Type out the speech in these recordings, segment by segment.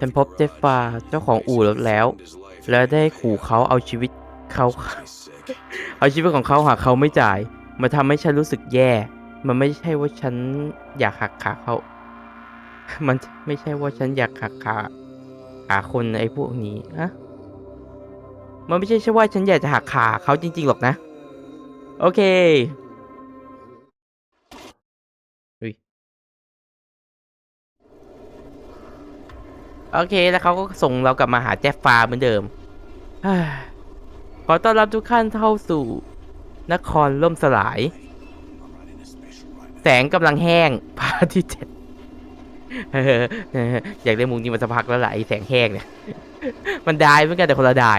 ฉันพบเจฟฟาเจ้าของอู่รถแล้ว และได้ขู่เขาเอาชีวิตเขาเอาชีวิตของเขาหากเขาไม่จ่าย มันทำให้ฉันรู้สึกแย่ มันไม่ใช่ว่าฉันอยากหักขาเขา มันไม่ใช่ว่าฉันอยากหักขาขาคนไอ้พวกนี้อะมันไม่ใช่ใช่ว่าฉันอยากจะหักขาเขาจริง ๆ หรอกนะ โอเค โอเคแล้วเขาก็ส่งเรากลับมาหาแจฟฟาเหมือนเดิมขอต้อนรับทุกท่านเข้าสู่ นครล่มสลาย แสงกำลังแห้งพาที่เจ็ดอยากได้มุมนี้มาสักพักแล้วล่ะไอแสงแห้งเนี่ย มันได้เหมือนกันแต่คนละได้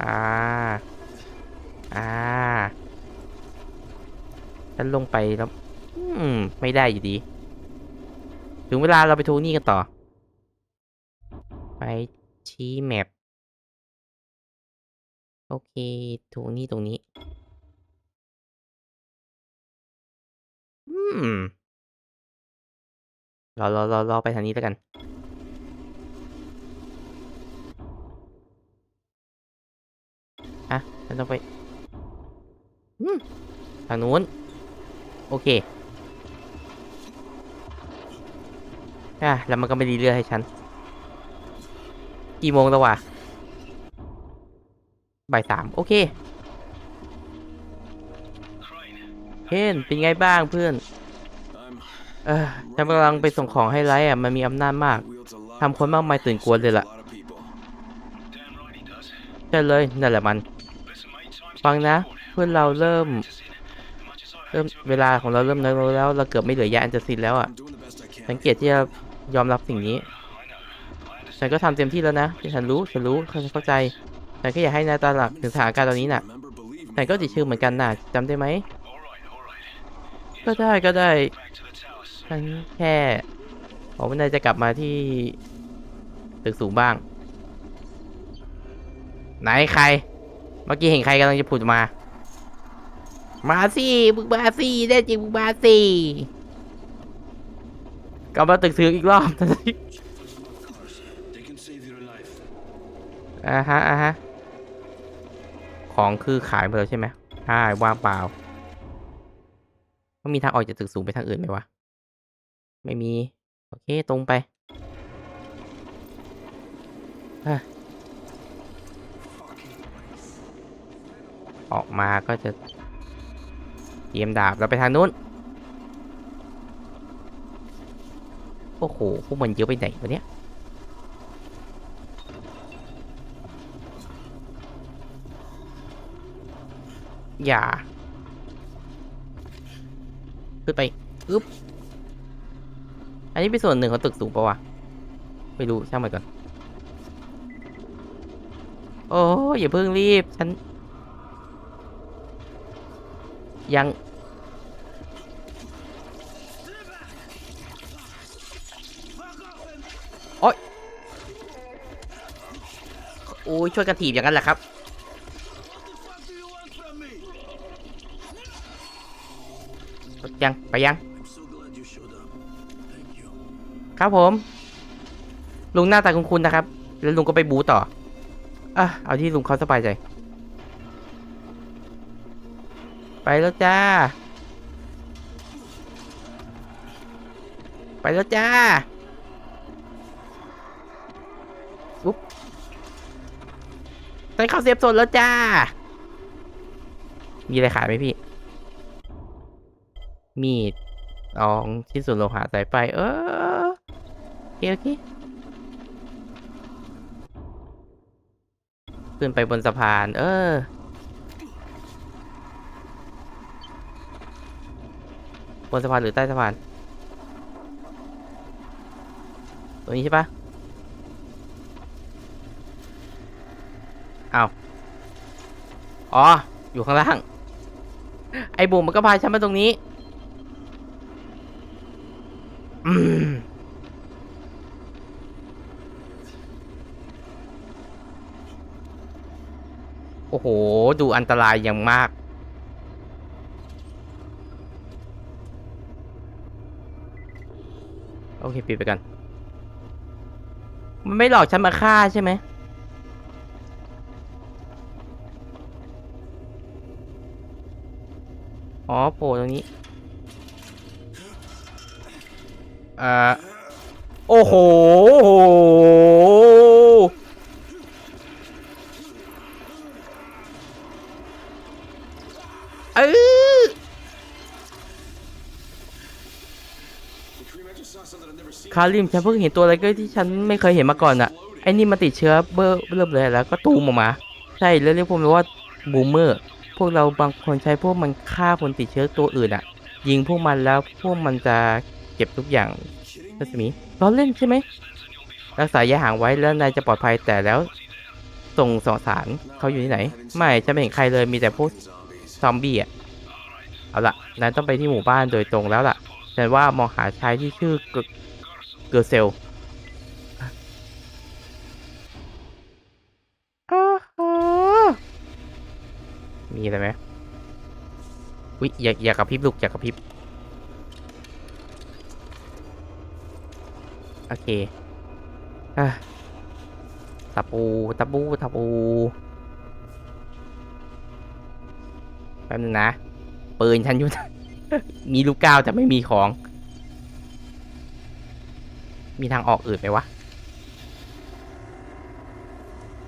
อ่า อ่า ฉันลงไปแล้ว อืม ไม่ได้อยู่ดี ถึงเวลาเราไปทูนี่กันต่อ ไปชี้แมปโอเคทูนี่ตรงนี้ อืมรอรอรอรอไปทางนี้แล้วกัน อะฉันต้องไปทางนู้น โอเค อะแล้วมันก็ไม่ดีเลือกให้ฉัน กี่โมงแล้ววะบ่ายสามโอเค เฮนเป็นไงบ้างเพื่อน เออฉันกำลังไปส่งของให้ไลท์อะ มันมีอำนาจมาก ทำคนมากมายตื่นกวนเลยล่ะใช่เลยนั่นแหละมัน ฟังนะ เพื่อนเราเริ่ม เริ่มเวลาของเราเริ่มน้อยลงแล้ว เราเกือบไม่เหลือยาอันจะสิ้นแล้วอะ สังเกตที่จะ ยอมรับสิ่งนี้ ฉันก็ทำเต็มที่แล้วนะที่ฉันรู้ฉันรู้ฉันเข้าใจฉันก็อยากให้นายตาหลักถึงสถานการณ์ตอนนี้น่ะฉันก็ติดชื่อเหมือนกันน่ะจำได้ไหมก็ได้ก็ได้ฉันแค่บอกว่านายจะกลับมาที่ตึกสูงบ้าง ไหนใคร เมื่อกี้เห็นใครกำลังจะผุดมา มาสิมึงมาสิได้จริงมึงมาสิ กลับมาตึกสูงอีกรอบอ่าฮะอ่าฮะ ของคือขายหมดแล้วใช่ไหมใช่ว่างเปล่ามันมีทางออกจากตึกสูงไปทางอื่นไหมวะ ไม่มี โอเค ตรงไปเอ้ยออกมาก็จะเตรียมดาบแล้วไปทางนู้น โอ้โห พวกมันเยอะไปไหนวะเนี่ยอย่า ขึ้นไปอึ๊บ อันนี้เป็นส่วนหนึ่งของตึกสูงปะวะ ไม่รู้ ช่างมันก่อน โอ้ยอย่าเพิ่งรีบ ฉัน ยัง อ้ยช่วยกันถีบอย่างนั้นแหละครับ ยัง ไปยัง ครับผม ลุงหน้าตาคุณคุณนะครับ แล้วลุงก็ไปบูต่ออะเอาที่ลุงเขาสบายใจ ไปแล้วจ้า ไปแล้วจ้า อุ๊บ ตอนเข้าเซฟโซนแล้วจ้า มีอะไรขายไหมพี่ มีดอองชิ้นส่วนโลหะสายไฟเออโอเคโอเคขึ้นไปบนสะพาน เออ บนสะพานหรือใต้สะพานตรงนี้ใช่ปะ เอาอ๋อ อยู่ข้างล่าง ไอ้บุ๋มมันก็พาฉันมาตรงนี้โอ้โห ดูอันตรายอย่างมาก โอเค ปิดไปกัน มันไม่หลอกฉันมาฆ่าใช่ไหม โผล่ตรงนี้อ่าโอ้โหเออคาริมฉันเพิ่งเห็นตัวอะไรก็ที่ฉันไม่เคยเห็นมาก่อนอะไอ้นี่มันติดเชื้อเบอร์เริ่มเลยแล้วก็ตูมออกมา ใช่แล้วเรียกพวกมันว่าบูมเมอร์ พวกเราบางคนใช้พวกมันฆ่าคนติดเชื้อตัวอื่นอะยิงพวกมันแล้วพวกมันจะเก็บทุกอย่างรัศมีล้อเล่นใช่ไหมรักษาระยะห่างไว้แล้วนายจะปลอดภัยแต่แล้ว ส่งสองสารเขาอยู่ที่ไหน ไม่ฉันไม่เห็นใครเลยมีแต่พวกซอมบี้อะเอาละนายต้องไปที่หมู่บ้านโดยตรงแล้วล่ะฉันว่ามองหาชายที่ชื่อเกอร์เซล มีอะไรไหมวิอย่าอย่ากระพริบลูกอย่ากระพริบโอเคอะตะปูตะปูตะปูแป๊บนึงนะปืนฉันอยู่ มีลูกก้าวแต่ไม่มีของ มีทางออกอื่นไหมวะ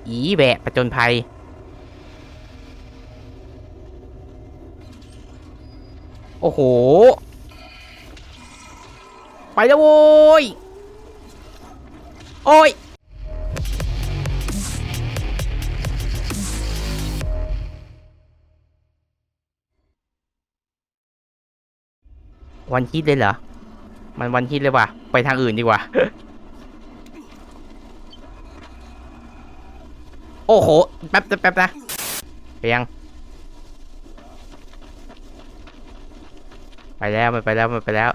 อีแบะประจนภัย โอ้โห ไปแล้วโว้ย โอ้ย วันคิดเลยเหรอ มันวันคิดเลยว่ะ ไปทางอื่นดีกว่า โอ้โห แป๊บแป๊บนะไปยัง ไปแล้วมันไปแล้วมันไปแล้ว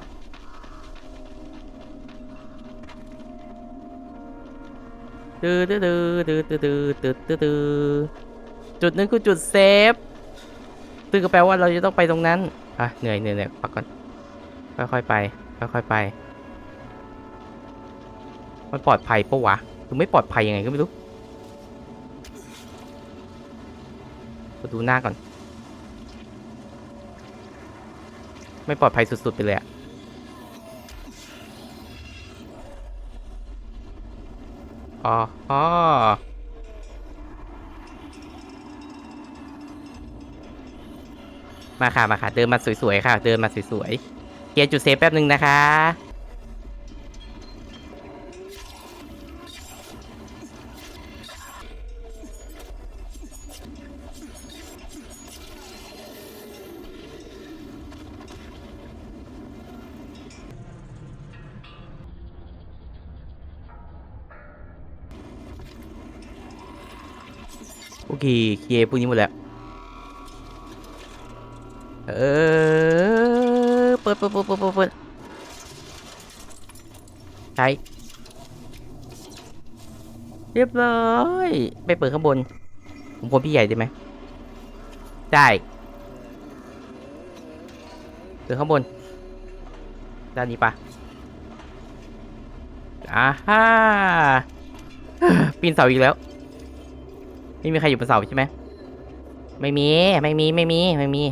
ตื้อตื้อตื้อตื้อตื้อตื้อตื้อตื้อจุดนั้นคือจุดเซฟซึ่งก็แปลว่าเราจะต้องไปตรงนั้นอะเหนื่อยเหนื่อยเหนื่อยพักก่อนค่อยๆไปค่อยๆไป มันปลอดภัยปะวะหรือไม่ปลอดภัยยังไงก็ไม่รู้มาดูหน้าก่อน ไม่ปลอดภัยสุด ๆ ไปเลยอะอ๋ออ๋อมาค่ะ มาค่ะ เดินมาสวย ๆ ค่ะ เดินมาสวย ๆ เกียร์จุดเซฟแป๊บหนึ่งนะคะ โอเคลียร์พวกนี้หมดแล้ว เออเปิดเปิดเปิดเปิดเปิดใช้เรียบร้อยไปเปิดข้างบน ผมควรพี่ใหญ่ได้ไหมได้เปิดข้างบน ด้านนี้ปะอ่าฮ่าปีนเสาอีกแล้ว ไม่มีใครอยู่บนเสาใช่ไหมไม่มี ไม่มี ไม่มี ไม่มี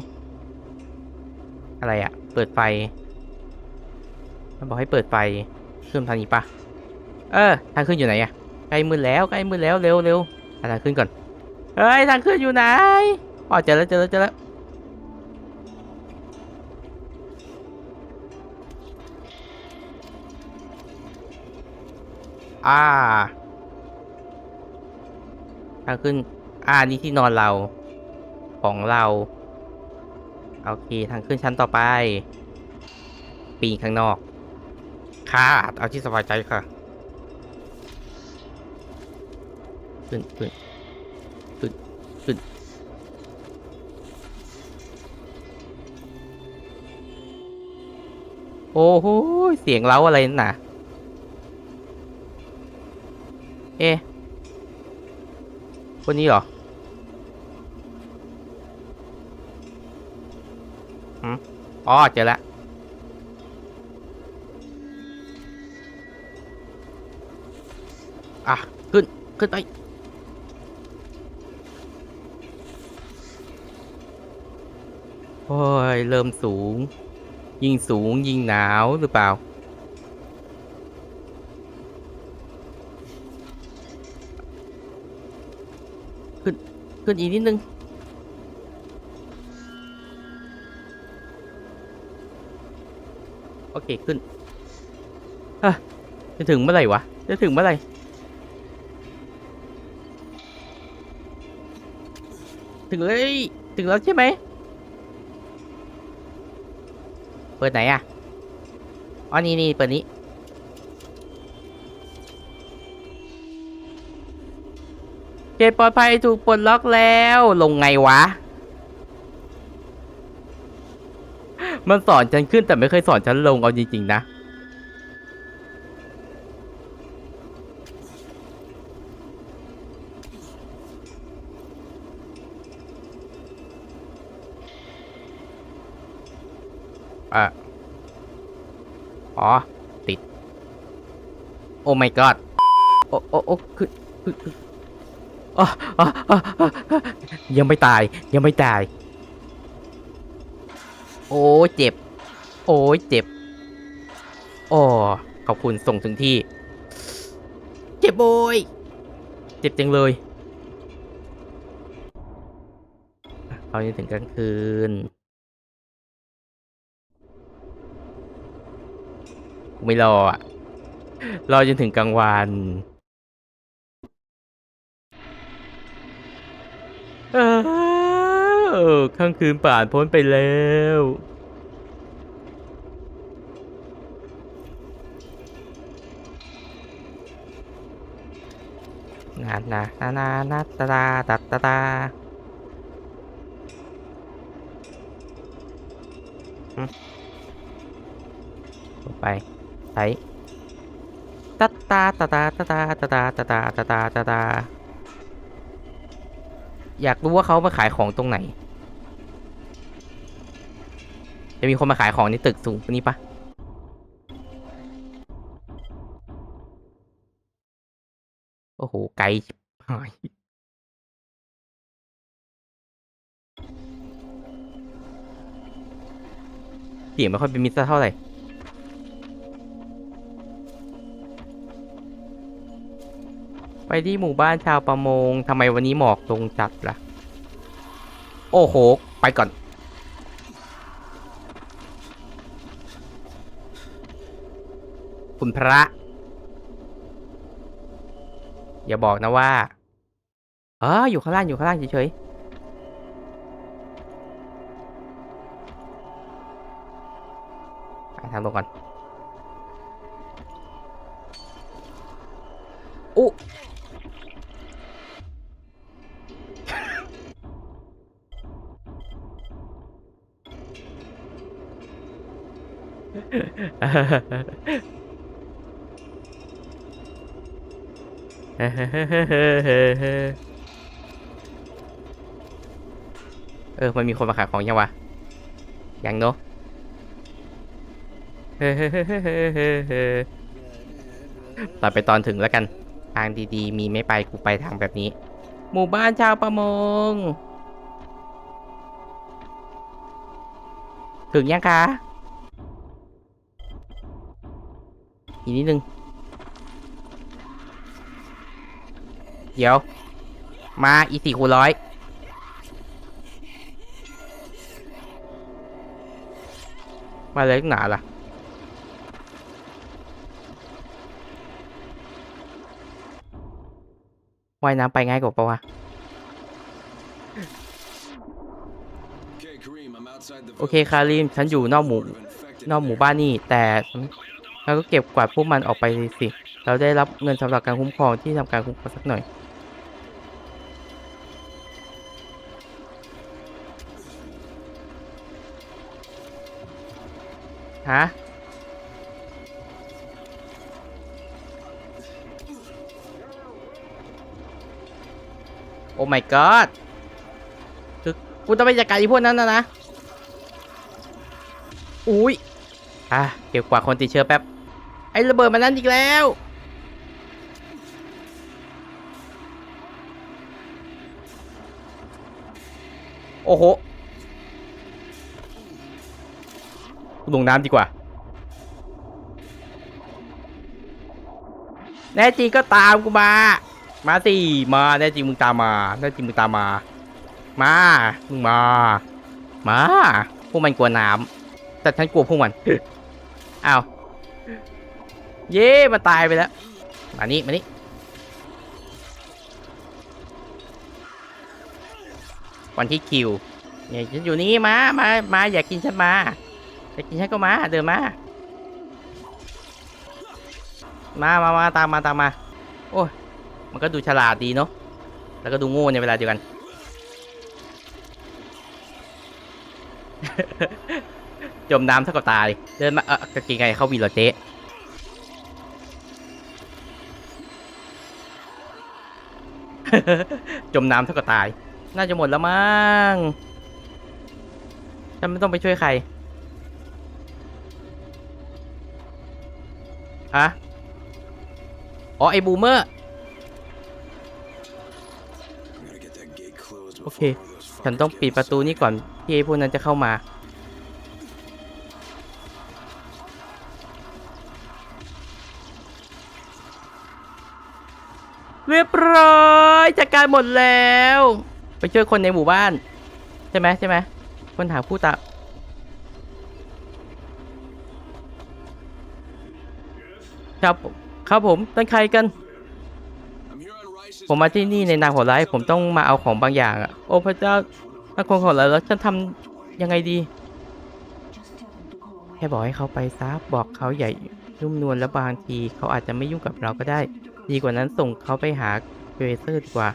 อะไรอะเปิดไฟ มันบอกให้เปิดไฟ ขึ้นทางนี้ปะเออ ทางขึ้นอยู่ไหนอะใกล้มืดแล้ว ใกล้มืดแล้ว เร็วเร็วทางขึ้นก่อน เฮ้ย ทางขึ้นอยู่ไหนอ๋อเจอแล้ว เจอแล้ว เจอแล้ว อ่า ทางขึ้นอ่านี่ที่นอนเรา ของเรา โอเค ทางขึ้นชั้นต่อไป ปีนข้างนอก ค่ะ เอาที่สบายใจค่ะ ขึ้นขึ้นขึ้นขึ้นโอ้โห เสียงเล้าอะไรนั่นน่ะ เอ๊ะ คนนี้เหรออ๋อเจอแล้วอะ ขึ้น ขึ้นไปโอ้ย เริ่มสูง ยิ่งสูงยิ่งหนาวหรือเปล่า ขึ้นอีกนิดนึงโอเคขึ้นฮะจะถึงเมื่อไหร่วะ จะถึงเมื่อไหร่ ถึงเลย ถึงแล้วใช่ไหม เปิดไหนอะอ๋อ นี่นี่เปิดนี้ ตปลอดภัยถูกปลดล็อกแล้ว ลงไงวะ มันสอนฉันขึ้นแต่ไม่เคยสอนฉันลงเอาจริงๆนะ อะ อ๋อ ติด โอ้ my god โอ้โอ้โอ้คือคือ อ๋ออ๋ออ๋ออ๋อยังไม่ตาย ยังไม่ตาย โอ้เจ็บ โอ้ยเจ็บโอ้ขอบคุณส่งถึงที่ เจ็บโอยเจ็บจังเลยเขาจะถึงกลางคืนไม่รออะรอจนถึงกลางวัน เออค่ำคืนผ่านพ้นไปแล้ว นานานานานาตาตาตาตาตาอืมลงไปใช้ตาตาตาตาตาตาตาตาตาตาตาตาตาตา อยากรู้ว่าเขามาขายของตรงไหน จะมีคนมาขายของในตึกสูงนี้ปะโอ้โห ไกลหายเสียงไม่ค่อยเป็นมิตรเท่าไหร่ ไปที่หมู่บ้านชาวประมงทำไมวันนี้หมอกลงจัดล่ะ โอ้โห ไปก่อน คุณพระ อย่าบอกนะว่าเอออยู่ข้างล่างอยู่ข้างล่างเฉยๆไปทางลงก่อนอุ๊ เออ มันมีคนมาขายของยังวะ ยังเนอะตัดไปตอนถึงแล้วกัน ทางดีๆ มีไม่ไปกูไปทางแบบนี้ หมู่บ้านชาวประมง ถึงยังคะ อีก นิดนึง เดี๋ยว มาอีสี่คูณร้อยมาเลยหนาล่ะ ว่ายน้ำไปง่ายกว่าปะวะ โอเคคาริมฉันอยู่นอกหมู่นอกหมู่บ้านนี่แต่ฉัน เราก็เก็บกวาดพวกมันออกไปสิ เราได้รับเงินสำหรับการคุ้มครองที่ทำการคุ้มครองสักหน่อย ฮะ โอ้ my god คือกูต้องไปจัดการอีพวกนั้นนะนะ อุ้ย อะ เก็บกวาดคนติดเชื้อแป๊บ ไอ้ระเบิดมันนั่นอีกแล้ว โอ้โหลงน้ำดีกว่า แน่จริงก็ตามกูมา มาสิ มาแน่จริงมึงตามมาแน่จริงมึงตามมา มา มึงมา มา พวกมันกลัวน้ำแต่ฉันกลัวพวกมัน อ้าว เย้มันตายไปแล้ว มานี่มานี่วันที่คิวเนี่ยฉันอยู่นี่มามามาอยากกินฉันมาอยากกินฉันก็มาเดินมา มามามาตามมาตามมา โอ้ยมันก็ดูฉลาดดีเนาะแล้วก็ดูโง่ในเวลาเดียวกัน จมน้ำเท่ากับตายเดินมาเออกางเกงไงเข้าวีเหรอเจ๊ จมน้ำเท่ากับตาย น่าจะหมดแล้วมั้งฉันไม่ต้องไปช่วยใครฮะอ๋อ ไอ้บูมเมอร์ โอเค ฉันต้องปิดประตูนี้ก่อน ที่ไอ้พวกนั้นจะเข้ามา เรียบร้อ ยจัดการหมดแล้ว ไปช่วยคนในหมู่บ้าน ใช่ไหมใช่ไหมคนหาผู้ตาครับครับผมเป็นใครกัน ผมมาที่นี่ในนามของร้ายผมต้องมาเอาของบางอย่างอะโอ้พระเจ้าถ้าคนของเราแล้วฉันทำยังไงดีแค่บอกให้เขาไปซะบอกเขาใหญ่นุ่มนวลแล้วบางที เขาอาจจะไม่ยุ่งกับเราก็ได้ ดีกว่านั้นส่งเขาไปหา เกรเซอร์ดีกว่า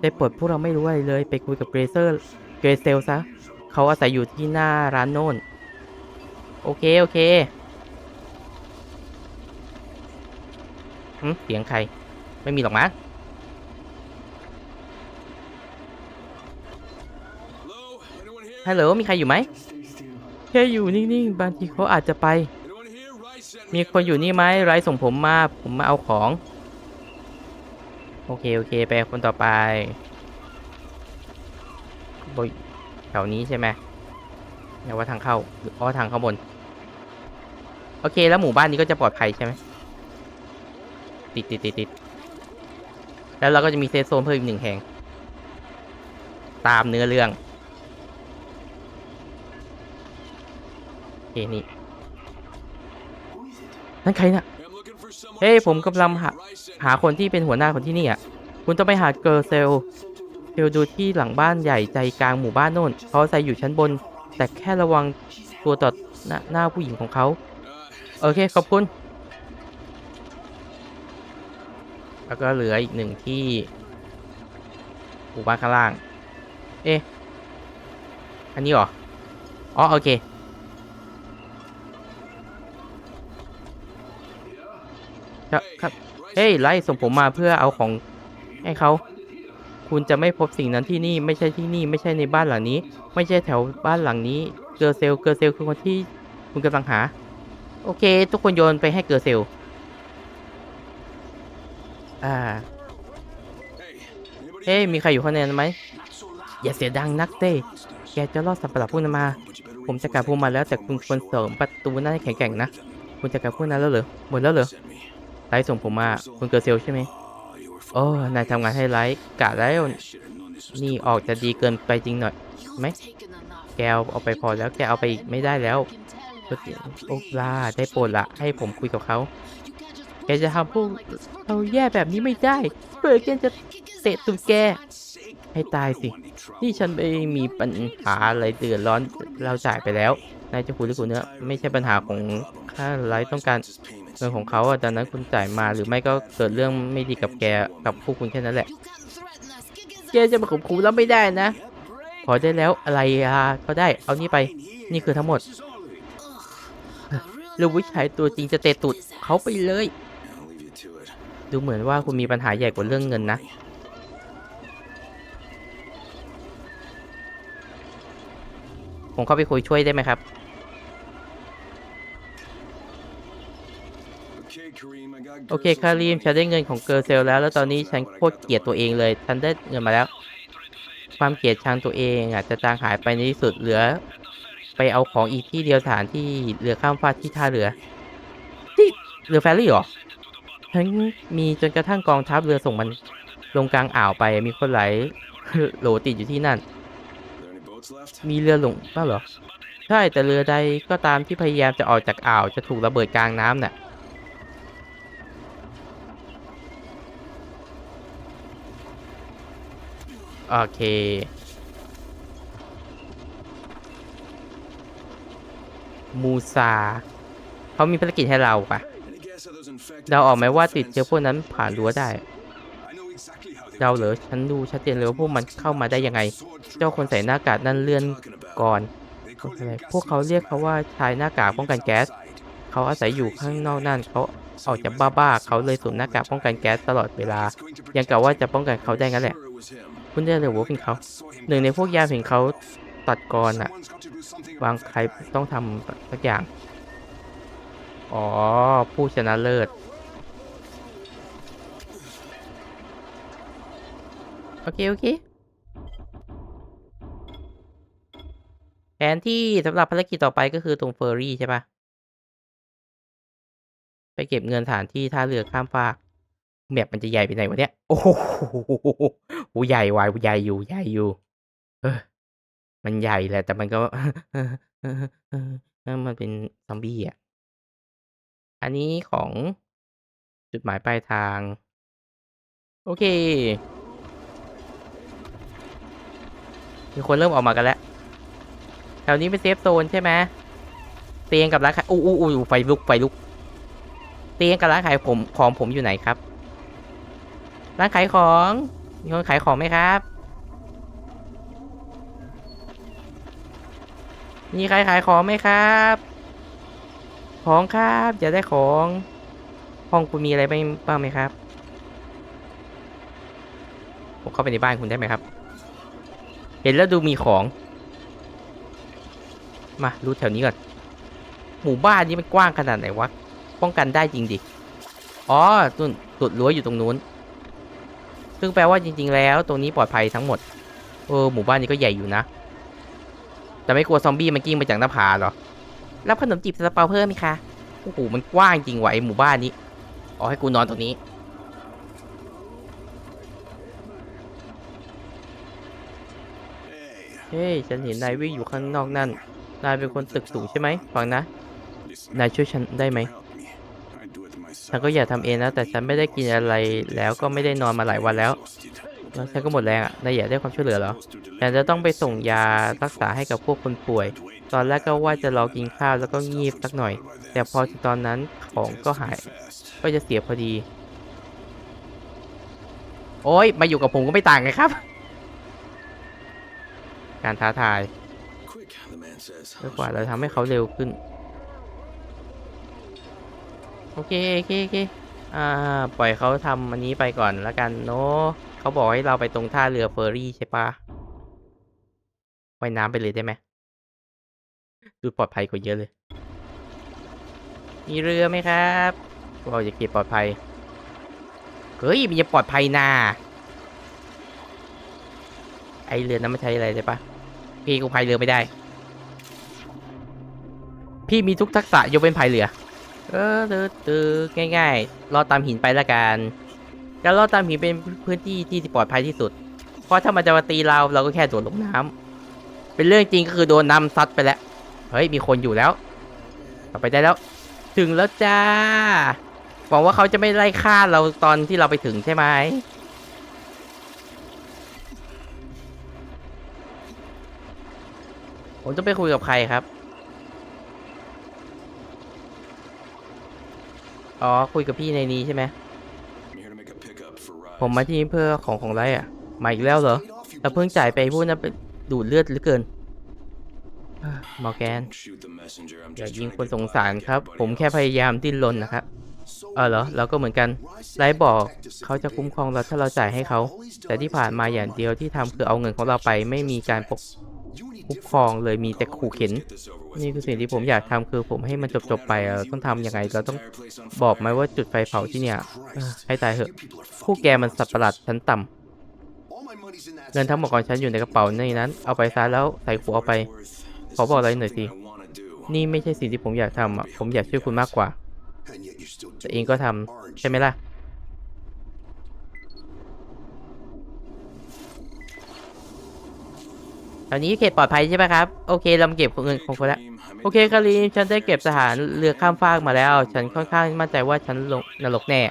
ได้ปลดพวกเราไม่รู้อะไรเลย ไปคุยกับเกรเซอร์เกรเซลซะ เขาอาศัยอยู่ที่หน้าร้านโน่น โอเค โอเคหึเสียงใคร ไม่มีหรอกมั้งฮัลโหล มีใครอยู่ไหม แค่อยู่นิ่งๆ บางทีเขาอาจจะไป มีคนอยู่นี่ไหมไรส่งผมมา ผมมาเอาของ โอเค โอเค ไปคนต่อไปบอยแถวนี้ใช่ไหมเดี๋ยวว่าทางเข้าหรือทางเข้าบน โอเค แล้วหมู่บ้านนี้ก็จะปลอดภัยใช่ไหมติดติดติดติดแล้วเราก็จะมีเซฟโซนเพิ่มอีกหนึ่งแห่ง ตามเนื้อเรื่องโอเคนี่นั่นใครน่ะ เฮ้ยผมกำลังหาหาคนที่เป็นหัวหน้าคนที่นี่อะ คุณต้องไปหาเกอร์เซลเซลดูที่หลังบ้านใหญ่ใจกลางหมู่บ้านโน่นเขาใส่อยู่ชั้นบน แต่แค่ระวังตัวต่อหน้าหน้าผู้หญิงของเขา โอเค ขอบคุณ แล้วก็เหลืออีกหนึ่งที่หมู่บ้านข้างล่าง เอ๊ะ อันนี้เหรอ อ๋อ โอเค ครับครับเฮ้ยไล่ส่งผมมาเพื่อเอาของให้เขาคุณจะไม่พบสิ่งนั้นที่นี่ไม่ใช่ที่นี่ไม่ใช่ในบ้านหลังนี้ ไม่ใช่แถวบ้านหลังนี้เกอร์เซลเกอร์เซลคือคนที่คุณกำลังหา โอเค ทุกคนโยนไปให้เกอร์เซลอ่าเฮ้ยมีใครอยู่ข้างในนั้นไหมอย่าเสียงดังนักเต้แกจะรอดสัตว์ประหลาดพวกนั้นมา ผมจะกลับพวกมันแล้วแต่คุณควรเสริมประตูหน้าให้แข็งแกร่งนะ คุณจะกลับพวกนั้นแล้วเหรอหมดแล้วเหรอ ไลท์ส่งผมมาคุณเกอร์เซลใช่ไหมโอ้นายทำงานให้ไลท์กะแล้วนี่ออกจะดีเกินไปจริงหน่อยไหมแกเอาเอาไปพอแล้วแกเอาไปอีกไม่ได้แล้วโอ้ลาได้โปรดละให้ผมคุยกับเขาแกจะทำพวกเราแย่แบบนี้ไม่ได้เปิดแกจะเตะตุ่มแก ให้ตายสิ นี่ฉันไม่มีปัญหาอะไรเดือดร้อนเราจ่ายไปแล้ว นายจะคุยหรือคุยเนื้อไม่ใช่ปัญหาของค่าไลท์ต้องการเงินของเขาอะดังนั้นคุณจ่ายมาหรือไม่ก็เกิดเรื่องไม่ดีกับแกกับพวกคุณแค่นั้นแหละแกจะมาข่มขู่แล้วไม่ได้นะ ขอได้แล้วอะไรอะก็ได้ เอานี่ไปนี่คือทั้งหมดลูกผู้ชายตัวจริงจะเตะตุดเขาไปเลย ดูเหมือนว่าคุณมีปัญหาใหญ่กว่าเรื่องเงินนะผมเข้าไปคุยช่วยได้ไหมครับ โอเคคารีมฉันได้เงินของเกอร์เซลแล้ว แล้วตอนนี้ฉันโคตรเกลียดตัวเองเลย ฉันได้เงินมาแล้ว ความเกลียดชังตัวเองอะจะจางหายไปในที่สุดเหลือ ไปเอาของอีกที่เดียวฐานที่เรือข้ามฟากที่ท่าเรือ ที่เรือแฟรี่เหรอทั้งมีจนกระทั่งกองทัพเรือส่งมันลงกลางอ่าวไปมีคนไหลโหลติดอยู่ที่นั่น มีเรือหลงบ้าเหรอ ใช่แต่เรือใดก็ตามที่พยายามจะออกจากอ่าวจะถูกระเบิดกลางน้ำน่ะ โอเค มูซา เขามีภารกิจให้เราปะเราออกไหมว่าติดเชื้อพวกนั้นผ่านรั้วได้ เราเหรอฉันดูชัดเจนเลยว่าพวกมันเข้ามาได้ยังไง เจ้าคนใส่หน้ากากนั่นเลื่อนก่อนอะไรพวกเขาเรียกเขาว่าชายหน้ากากป้องกันแก๊ส เขาอาศัยอยู่ข้างนอกนั่นเขาออกจากบ้าๆเขาเลยสวมหน้ากากป้องกันแก๊สตลอดเวลา ยังกะว่าจะป้องกันเขาได้งั้นแหละ คุณได้เลยว่าเป็นเขาหนึ่งในพวกยามเห็นเขาตัดกรอะวางใครต้องทำสักอย่าง อ๋อ ผู้ชนะเลิศโอเค โอเค แผนที่สำหรับภารกิจต่อไปก็คือตรงเฟอร์รี่ใช่ปะไปเก็บเงินฐานที่ท่าเรือข้ามฟากแมปมันจะใหญ่ไปไหนวะเนี่ย โอ้โห โหใหญ่วายใหญ่อยู่ใหญ่อยู่ เออ มันใหญ่แหละ แต่มันก็มันเป็นซอมบี้อะ อันนี้ของจุดหมายปลายทาง โอเค มีคนเริ่มออกมากันแล้ว แถวนี้เป็นเซฟโซนใช่ไหมเตียงกับร้านขายอู้อู้อู้ไฟลุกไฟลุก เตียงกับร้านขายผมของผมอยู่ไหนครับ ร้านขายของ มีคนขายของไหมครับ มีใครขายของไหมครับ ของครับอยากได้ของ ห้องคุณมีอะไรบ้างบ้างไหมครับ ผมเข้าไปในบ้านคุณได้ไหมครับ เห็นแล้วดูมีของ มารูแถวนี้ก่อน หมู่บ้านนี้มันกว้างขนาดไหนวะ ป้องกันได้จริงดิ อ๋อตุ่นตุดรั้วอยู่ตรงนู้น ซึ่งแปลว่าจริง ๆ แล้วตรงนี้ปลอดภัยทั้งหมด เออหมู่บ้านนี้ก็ใหญ่อยู่นะ แต่ไม่กลัวซอมบี้มันกิ้งมาจากหน้าผาหรอ รับขนมจีบซาลาเปาเพิ่มไหมคะ โอ้โห มันกว้างจริงว่ะไอหมู่บ้านนี้ อ๋อให้กูนอนตรงนี้ เฮ้ย ฉันเห็นนายวิ่งอยู่ข้างนอกนั่น นายเป็นคนตึกสูงใช่ไหมฟังนะ นายช่วยฉันได้ไหม ฉันก็อยากทำเองนะแต่ฉันไม่ได้กินอะไรแล้วก็ไม่ได้นอนมาหลายวันแล้วแล้วฉันก็หมดแรงอะนายอยากได้ความช่วยเหลือเหรอฉันจะต้องไปส่งยารักษาให้กับพวกคนป่วย ตอนแรกก็ว่าจะรอกินข้าวแล้วก็งีบสักหน่อย แต่พอถึงตอนนั้นของก็หาย ก็จะเสียพอดี โอ้ยมาอยู่กับผมก็ไม่ต่างกันครับ การท้าทายจนกว่าเราทำให้เขาเร็วขึ้น โอเคโอเคโอเคอ่า ปล่อยเขาทำอันนี้ไปก่อนแล้วกันเนาะเขาบอกให้เราไปตรงท่าเรือเฟอร์รี่ใช่ปะว่ายน้ำไปเลยได้ไหมดูปลอดภัยกว่าเยอะเลย มีเรือไหมครับเราจะเก็บปลอดภัย เฮ้ยมันจะปลอดภัยนาไอเรือนั้นไม่ใช้อะไรใช่ปะพี่กูพายเรือไม่ได้ พี่มีทุกทักษะยกเว้นพายเรือ เออตือตือง่ายๆรอดตามหินไปละกันการรอดตามหินเป็นพื้นที่ที่ปลอดภัยที่สุด เพราะถ้ามันจะมาตีเราเราก็แค่โดดลงน้ำเป็นเรื่องจริงก็คือโดนน้ำซัดไปแล้ว เฮ้ยมีคนอยู่แล้วไปได้แล้ว ถึงแล้วจ้าหวังว่าเขาจะไม่ไล่ฆ่าเราตอนที่เราไปถึงใช่ไหมผมต้องไปคุยกับใครครับ อ๋อ คุยกับพี่ในนี้ใช่ไหม ผมมาที่นี่เพื่อของของไรอะ มาอีกแล้วเหรอเราเพิ่งจ่ายไปพวกนั้นไปดูดเลือดเหลือเกินเอ้อมอร์แกน อย่ายิงคนสงสารครับ ผมแค่พยายามดิ้นรนนะครับ เออเหรอ เราก็เหมือนกันไลฟ์บอกเขาจะคุ้มครองเราถ้าเราจ่ายให้เขา แต่ที่ผ่านมาอย่างเดียวที่ทำคือเอาเงินของเราไปไม่มีการปก คุ้มครองเลยมีแต่ขู่เข็น นี่คือสิ่งที่ผมอยากทำคือผมให้มันจบๆไปเราต้องทำยังไงเราต้องบอกไหมว่าจุดไฟเผาที่เนี่ยให้ตายเถอะพวกแกมันสัตว์ประหลาดชั้นต่ำเงินทั้งหมดของฉันอยู่ในกระเป๋าในนั้น เอาไปซะแล้วใส่หัวเอาไป ขอบอกอะไรหน่อยสินี่ไม่ใช่สิ่งที่ผมอยากทำอะผมอยากช่วยคุณมากกว่าแต่เองก็ทำใช่ไหมล่ะ ตอนนี้เขตปลอดภัยใช่ไหมครับ โอเคเราเก็บเงินของคุณแล้ว โอเคคารีฉันได้เก็บสถานเรือข้ามฟากมาแล้ว ฉันค่อนข้างมั่นใจว่าฉันลงนรกแน่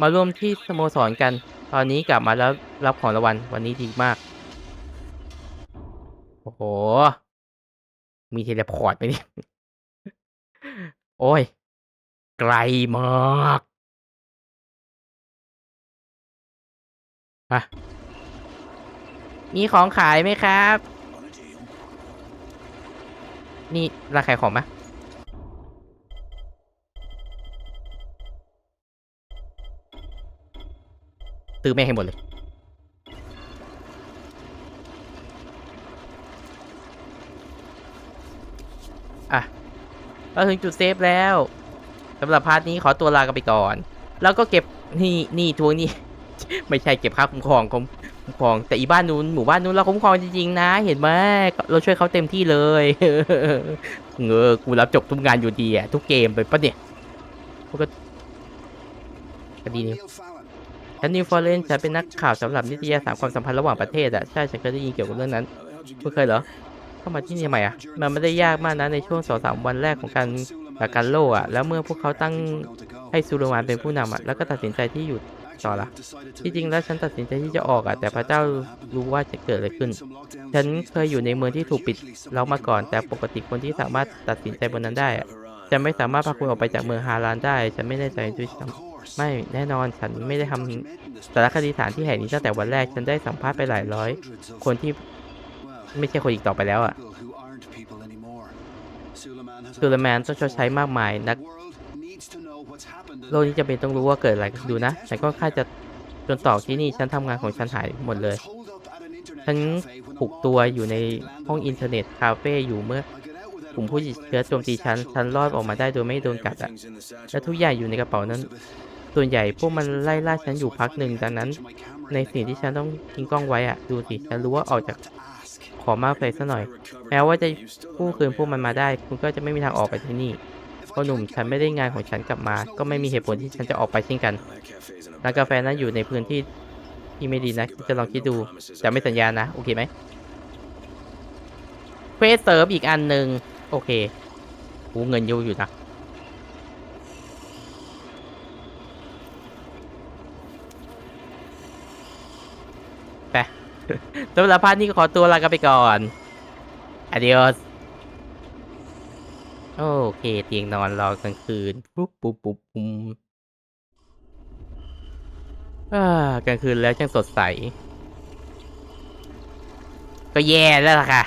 มาร่วมที่สโมสรกัน ตอนนี้กลับมาแล้วรับของรางวัลวันนี้ดีมาก โอ้โห มีเทเลพอร์ตไหมเนี่โอ้ย ไกลมากอะ มีของขายไหมครับ นี่ราคาของไหมซื้อแม่ให้หมดเลยอะเราถึงจุดเซฟแล้วสำหรับพาร์ทนี้ขอตัวลากันไปก่อน แล้วก็เก็บนี่นี่ทวงนี่ ไม่ใช่เก็บค่าคุ้มครองคุ้ม คุ้มครองแต่อีบ้านนู้นหมู่บ้านนู้นเราคุ้มครองจริงๆนะ เห็นไหมเราช่วยเขาเต็มที่เลยเงอกูรับจบทุกงานอยู่ดีอะทุกเกมเลยปะเนี่ยพวกก็คดีนี้ฉันนิวฟอร์เรนฉันเป็นนักข่าวสำหรับนิตยสารความสัมพันธ์ระหว่างประเทศอะใช่ฉันเคยได้ยินเกี่ยวกับเรื่องนั้นคุณเคยเหรอเข้ามาที่นี่ทำไมอะมันไม่ได้ยากมากนะในช่วงสองสามวันแรกของการกักกันโลกอะแล้วเมื่อพวกเขาตั้งให้ซูเลมานเป็นผู้นำอะแล้วก็ตัดสินใจที่อยู่ ต่อละที่จริงแล้วฉันตัดสินใจที่จะออกอะแต่พระเจ้ารู้ว่าจะเกิดอะไรขึ้น ฉันเคยอยู่ในเมืองที่ถูกปิดล็อกมาก่อน แต่ปกติคนที่สามารถตัดสินใจบนนั้นได้อะจะไม่สามารถพาคุณออกไปจากเมืองฮารานได้ ฉันไม่แน่ใจด้วยซ้ำไม่แน่นอนฉันไม่ได้ทำสารคดีฐานที่แห่งนี้ตั้งแต่วันแรกฉันได้สัมภาษณ์ไปหลายร้อย คนที่ไม่ใช่คนอีกต่อไปแล้วอะซูลแมนต้องชดใช้มากมายนัก โลกนี้จะเป็นต้องรู้ว่าเกิดอะไรดูนะฉันก็ค่าจะจนต่อที่นี่ฉันทำงานของฉันหายหมดเลย ฉันผูกตัวอยู่ในห้องอินเทอร์เน็ตคาเฟ่อยู่เมื่อกลุ่มผู้ติดเชื้อโจมตีฉัน ฉันรอดออกมาได้โดยไม่โดนกัดอะและทุกอย่างอยู่ในกระเป๋านั้น ส่วนใหญ่พวกมันไล่ล่าฉันอยู่พักหนึ่งดังนั้น ในสิ่งที่ฉันต้องทิ้งกล้องไว้อะดูสิ ฉันรู้ว่าออกจากขอมากไปซะหน่อย แม้ว่าจะกู้คืนพวกมันมาได้ คุณก็จะไม่มีทางออกไปที่นี่ พราะหนุ่มฉันไม่ได้งานของฉันกลับมา ก็ไม่มีเหตุผลที่ฉันจะออกไปเช่นกันร้านกาแฟนั้นอยู่ในพื้นที่ที่ไม่ดีนะ จะลองคิดดูแต่ไม่สัญญานะ โอเคไหมเควสเสริมอีกอันหนึ่งโอเคกูเงินยอะอยู่นะไปสำหรับพาร์ทนี้ก็ขอตัวลากันไปก่อน adios โอเค เตียงนอนรอกลางคืน ปุ๊บปุ๊บปุ๊บปุ๊บกลางคืนแล้วช่างสดใส ก็แย่แล้วล่ะค่ะ